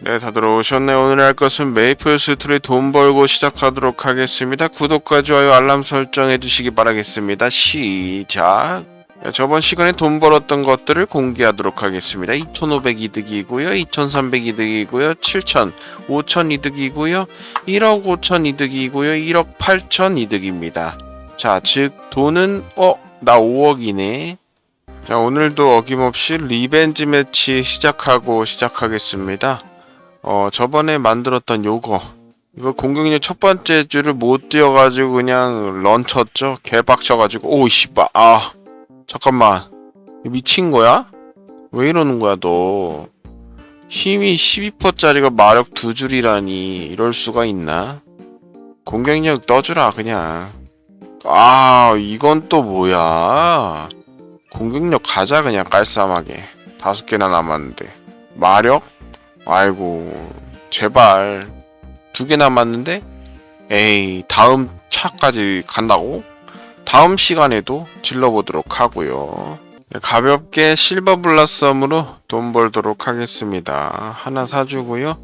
네, 다들 오셨네. 오늘 할 것은 메이플 스토리 돈 벌고 시작하도록 하겠습니다. 구독과 좋아요, 알람 설정 해 주시기 바라겠습니다. 시작. 네, 저번 시간에 돈 벌었던 것들을 공개하도록 하겠습니다. 2,500 이득이고요, 2,300 이득이고요, 7,000, 5,000 이득이고요, 1억 5천 이득이고요, 1억 8천 이득입니다. 자, 즉 돈은 어, 나 5억이네. 자, 오늘도 어김없이 리벤지 매치 시작하고 시작하겠습니다. 어, 저번에 만들었던 요거. 이거 공격력 첫 번째 줄을 못 뛰어가지고 그냥 런 쳤죠? 개빡쳐가지고. 오, 씨발. 아, 잠깐만. 미친 거야? 왜 이러는 거야, 너? 힘이 12%짜리가 마력 두 줄이라니. 이럴 수가 있나? 공격력 떠주라, 그냥. 아, 이건 또 뭐야? 공격력 가자, 그냥 깔쌈하게. 다섯 개나 남았는데. 마력? 아이고 제발 두 개 남았는데 에이 다음 차까지 간다고? 다음 시간에도 질러보도록 하고요. 네, 가볍게 실버 블라썸으로 돈 벌도록 하겠습니다. 하나 사주고요.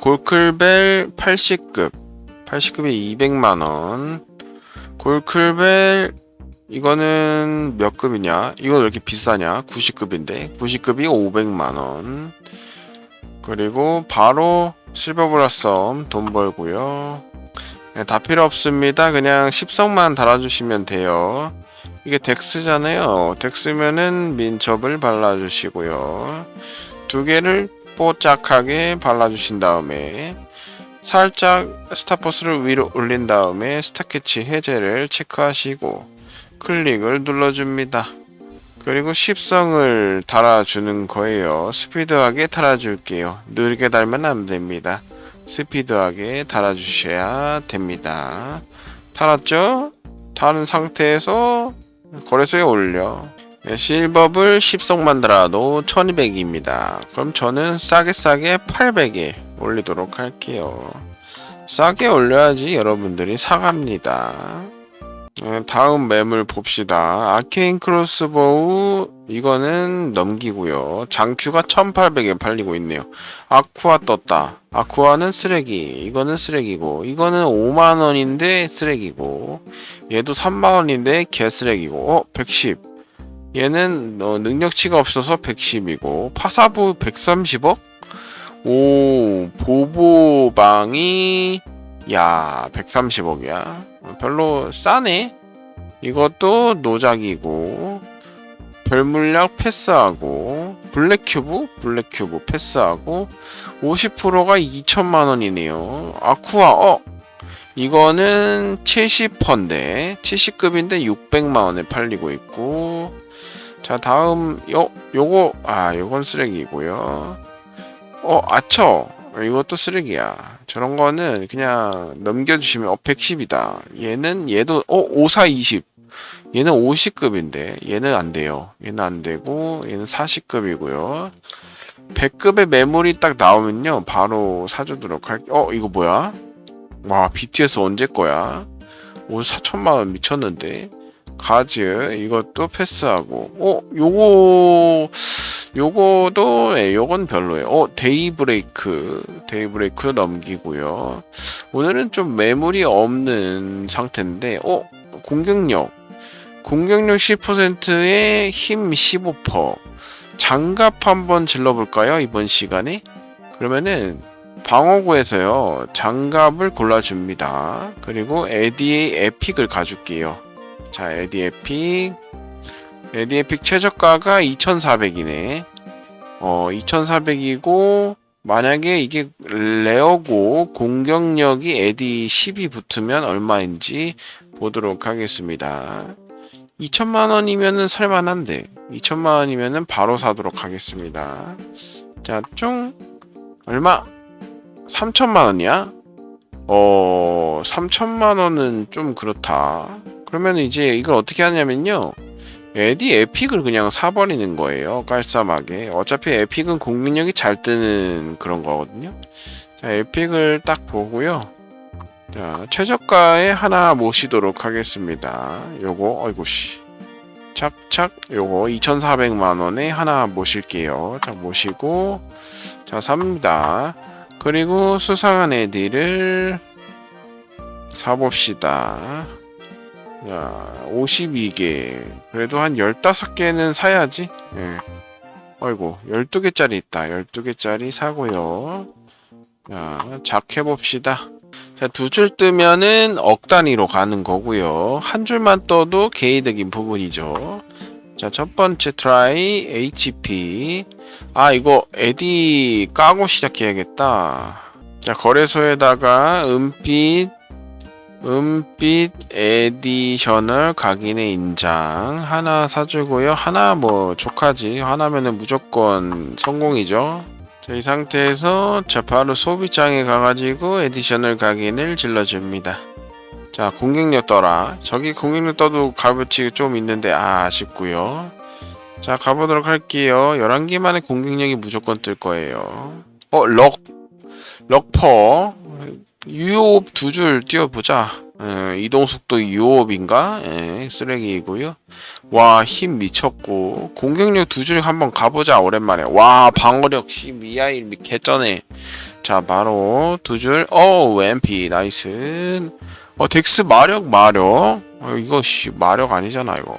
골클벨 80급 80급에 200만원 골클벨 이거는 몇 급이냐? 이거 왜 이렇게 비싸냐? 90급인데 90급이 500만원 그리고 바로 실버블라썸 돈 벌고요. 네, 다 필요 없습니다. 그냥 10성만 달아주시면 돼요. 이게 덱스잖아요. 덱스면은 민첩을 발라주시고요. 두 개를 뽀짝하게 발라주신 다음에 살짝 스타포스를 위로 올린 다음에 스타캐치 해제를 체크하시고 클릭을 눌러줍니다. 그리고 10성을 달아주는 거예요. 스피드하게 달아줄게요. 느리게 달면 안 됩니다. 스피드하게 달아주셔야 됩니다. 달았죠? 다른 상태에서 거래소에 올려. 네, 실버블 10성만 달아도 1200입니다. 그럼 저는 싸게 싸게 800에 올리도록 할게요. 싸게 올려야지 여러분들이 사갑니다. 네, 다음 매물 봅시다. 아케인 크로스보우 이거는 넘기고요. 장큐가 1800에 팔리고 있네요. 아쿠아 떴다. 아쿠아는 쓰레기. 이거는 쓰레기고. 이거는 5만원인데 쓰레기고. 얘도 3만원인데 개쓰레기고. 어? 110. 얘는 어, 능력치가 없어서 110이고. 파사부 130억? 오, 보보방이 야, 130억이야. 별로 싸네. 이것도 노작이고 별물약 패스하고 블랙큐브 블랙큐브 패스하고 50%가 2천만 원이네요. 아쿠아 어 이거는 70%인데 70급인데 600만 원에 팔리고 있고 자 다음 요 요거 아 요건 쓰레기고요. 어 아처 이것도 쓰레기야. 저런 거는 그냥 넘겨주시면 어 110이다. 얘는 얘도 어 5420. 얘는 50급인데 얘는 안 돼요. 얘는 안 되고 얘는 40급이고요. 100급의 매물이 딱 나오면요 바로 사주도록 할게. 어 이거 뭐야? 와 BTS 언제 거야? 오늘 4천만 원 미쳤는데. 가즈 이것도 패스하고 어 요거 요거도 예, 요건 별로예요. 어 데이브레이크 데이브레이크 넘기고요. 오늘은 좀 매물이 없는 상태인데 어 공격력 공격력 10%에 힘 15% 장갑 한번 질러 볼까요 이번 시간에 그러면은 방어구에서요 장갑을 골라 줍니다. 그리고 에디의 에픽을 가줄게요. 자 에디 에픽 에디 에픽 최저가가 2,400이네. 어, 2,400이고 만약에 이게 레어고 공격력이 에디 10이 붙으면 얼마인지 보도록 하겠습니다. 2천만 원이면은 살만한데 2천만 원이면은 바로 사도록 하겠습니다. 자, 총 얼마? 3천만 원이야? 어, 3천만 원은 좀 그렇다. 그러면 이제 이걸 어떻게 하냐면요. 에디 에픽을 그냥 사버리는 거예요. 깔쌈하게. 어차피 에픽은 공격력이 잘 뜨는 그런 거거든요. 자, 에픽을 딱 보고요. 자, 최저가에 하나 모시도록 하겠습니다. 요거, 어이구, 씨. 착착 요거 2,400만 원에 하나 모실게요. 자 모시고 자 삽니다. 그리고 수상한 애들을 사봅시다. 자 52개 그래도 한 15개는 사야지. 예. 어이구 12개짜리 있다. 12개짜리 사고요. 자 작해봅시다. 자, 두 줄 뜨면은 억 단위로 가는 거고요. 한 줄만 떠도 개이득인 부분이죠. 자, 첫 번째 트라이 HP. 아, 이거 에디 까고 시작해야겠다. 자, 거래소에다가 은빛 은빛 에디셔널 각인의 인장 하나 사주고요. 하나 뭐 족하지. 하나면은 무조건 성공이죠. 자, 이 상태에서 자 바로 소비장에 가가지고 에디셔널 각인을 질러줍니다. 자 공격력 떠라. 저기 공격력 떠도 값어치 좀 있는데 아, 아쉽고요. 자 가보도록 할게요. 11개만의 공격력이 무조건 뜰 거예요. 어 럭. 럭퍼. 유효업 두줄 띄워보자. 에, 이동속도 유효업인가? 에, 쓰레기이고요. 와, 힘 미쳤고. 공격력 두 줄 한번 가보자, 오랜만에. 와, 방어력 12아일 개쩌네. 자, 바로 두 줄. 어, MP, 나이스. 어, 덱스 마력, 마력. 어, 이거, 씨, 마력 아니잖아, 이거.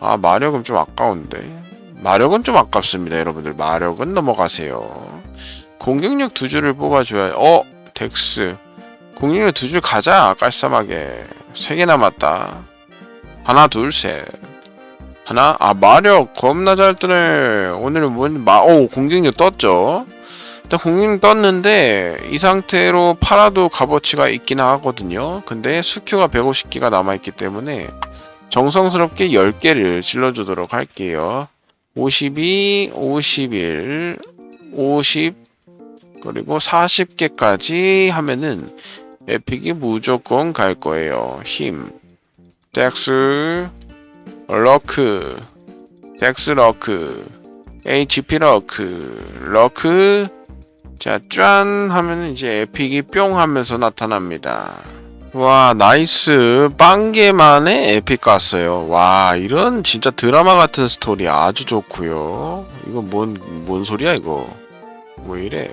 아, 마력은 좀 아까운데. 마력은 좀 아깝습니다, 여러분들. 마력은 넘어가세요. 공격력 두 줄을 뽑아줘야, 어, 덱스. 공격력 두줄 가자, 깔쌈하게. 세 개 남았다. 하나, 둘, 셋. 하나 아 마력 겁나 잘 뜨네 오늘은 뭔마오 공격력 떴죠 일단 공격력 떴는데 이 상태로 팔아도 값어치가 있긴 하거든요 근데 수큐가 150개가 남아있기 때문에 정성스럽게 10개를 질러주도록 할게요 52 51 50 그리고 40개까지 하면은 에픽이 무조건 갈 거예요. 힘. 덱스 러크. 덱스 러크. HP 러크. 러크. 자 짠 하면 이제 에픽이 뿅 하면서 나타납니다. 와 나이스. 빵개 만에 에픽 갔어요. 와 이런 진짜 드라마 같은 스토리 아주 좋고요. 이거 뭔 뭔 소리야 이거? 왜 이래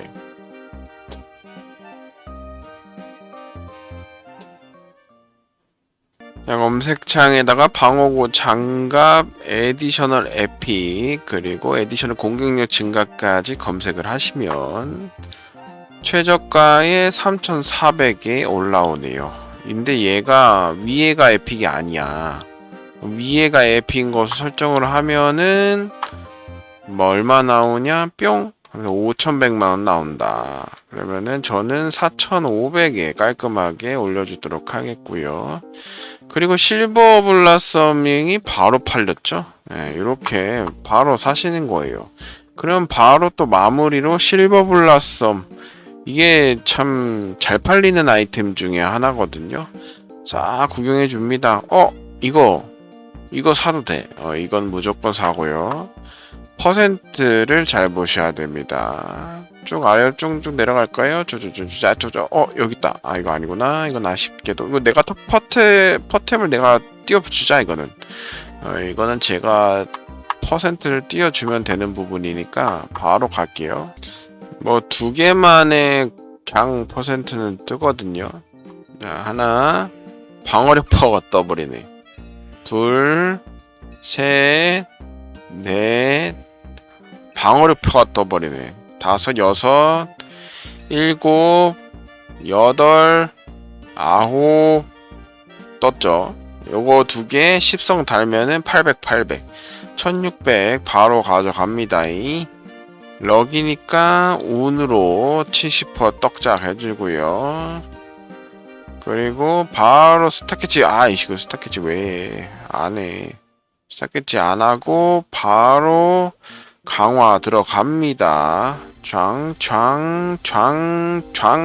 자, 검색창에다가 방어구 장갑 에디셔널 에픽 그리고 에디셔널 공격력 증가까지 검색을 하시면 최저가에 3,400에 올라오네요. 근데 얘가 위에가 에픽이 아니야. 위에가 에픽인 것을 설정을 하면은 뭐 얼마 나오냐? 뿅 5,100만 원 나온다. 그러면은 저는 4,500에 깔끔하게 올려주도록 하겠고요. 그리고 실버 블라서밍이 바로 팔렸죠. 네, 이렇게 바로 사시는 거예요. 그럼 바로 또 마무리로 실버 블라썸 이게 참 잘 팔리는 아이템 중에 하나거든요. 자 구경해 줍니다. 어 이거 이거 사도 돼. 어 이건 무조건 사고요. 퍼센트를 잘 보셔야 됩니다. 쭉 아래 쭉쭉 내려갈까요? 저저저 저 저 저 어 여기 있다. 아 이거 아니구나. 이건 아쉽게도 이거 내가 터 퍼템 퍼템을 내가 띄워주자 이거는. 어, 이거는 제가 퍼센트를 띄워주면 되는 부분이니까 바로 갈게요. 뭐 두 개만의 강 퍼센트는 뜨거든요. 자 하나 방어력 파워가 떠버리네. 둘, 셋, 넷, 방어력 표가 떠버리네. 다섯, 여섯, 일곱, 여덟, 아홉 떴죠. 요거 두 개 10성 달면은 800, 800. 1600 바로 가져갑니다. 럭이니까 운으로 70% 떡작 해주고요. 그리고 바로 스타캐치 아 이거 스타캐치 왜 안 해 스타캐치 안 하고 바로 강화 들어갑니다. 쫙, 쫙, 쫙, 쫙,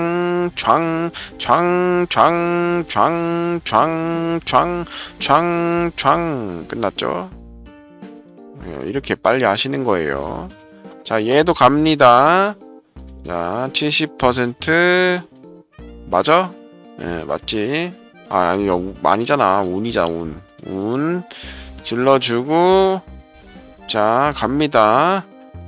쫙, 쫙, 쫙, 쫙, 쫙, 쫙, 쫙, 쫙 끝났죠? 이렇게 빨리 하시는 거예요. 자, 얘도 갑니다. 자, 70% 맞아? 예, 네, 맞지? 아, 아니, 아니잖아. 운이잖아, 운. 운. 질러주고 자 갑니다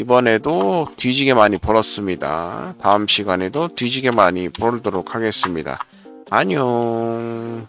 이번에도 뒤지게 많이 벌었습니다. 다음 시간에도 뒤지게 많이 벌도록 하겠습니다. 안녕.